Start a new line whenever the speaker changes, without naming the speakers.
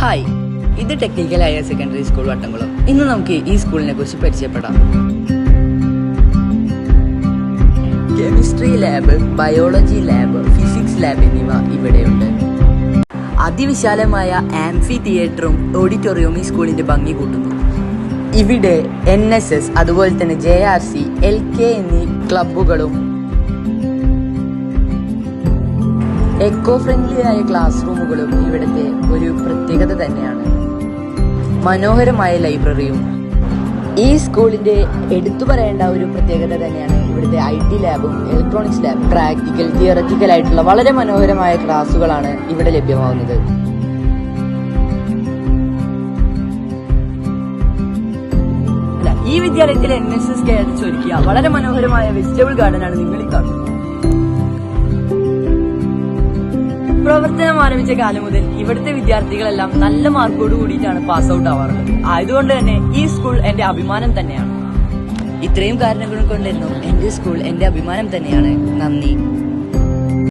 Hi ഇത് technical higher secondary school Vattamkulam. ഇന്ന് നമുക്ക് ഈ സ്കൂളിനെ കുറിച്ച് പരിചയപ്പെടാം. Chemistry lab biology lab physics lab എന്നിവ ഇവിടെയുണ്ട്. അതിവിശാലമായ ആംഫി തിയേറ്ററും ഓഡിറ്റോറിയവും ഈ സ്കൂളിന്റെ ഭംഗി കൂട്ടുന്നു. ഇവിടെ എൻ എസ് എസ് അതുപോലെ തന്നെ J R C L K എന്നീ ക്ലബുകളും എക്കോ ഫ്രണ്ട്ലി ആയ ക്ലാസ് റൂമുകളും ഇവിടുത്തെ ഒരു പ്രത്യേകത തന്നെയാണ്. മനോഹരമായ ലൈബ്രറിയും ഈ സ്കൂളിന്റെ എടുത്തു പറയേണ്ട ഒരു പ്രത്യേകത തന്നെയാണ് ഇവിടുത്തെ ഐ ടി ലാബും ഇലക്ട്രോണിക്സ് ലാബ് പ്രാക്ടിക്കൽ തിയററ്റിക്കൽ ആയിട്ടുള്ള വളരെ മനോഹരമായ ക്ലാസ്സുകളാണ് ഇവിടെ ലഭ്യമാകുന്നത്. ഈ വിദ്യാലയത്തിലെ എൻ എസ് എസ് കെ ഒരുക്കിയ വളരെ മനോഹരമായ വെജിറ്റബിൾ ഗാർഡൻ ആണ് നിങ്ങൾ കാണുന്നത്. പ്രവർത്തനം ആരംഭിച്ച കാലം മുതൽ ഇവിടുത്തെ വിദ്യാർത്ഥികളെല്ലാം നല്ല മാർക്കോട് കൂടിയിട്ടാണ് പാസ് ഔട്ട് ആവാറുള്ളത്. ആയതുകൊണ്ട് തന്നെ ഈ സ്കൂൾ എന്റെ അഭിമാനം തന്നെയാണ്. ഇത്രയും കാരണങ്ങൾ കൊണ്ടെന്നും എന്റെ സ്കൂൾ എന്റെ അഭിമാനം തന്നെയാണ്. നന്ദി.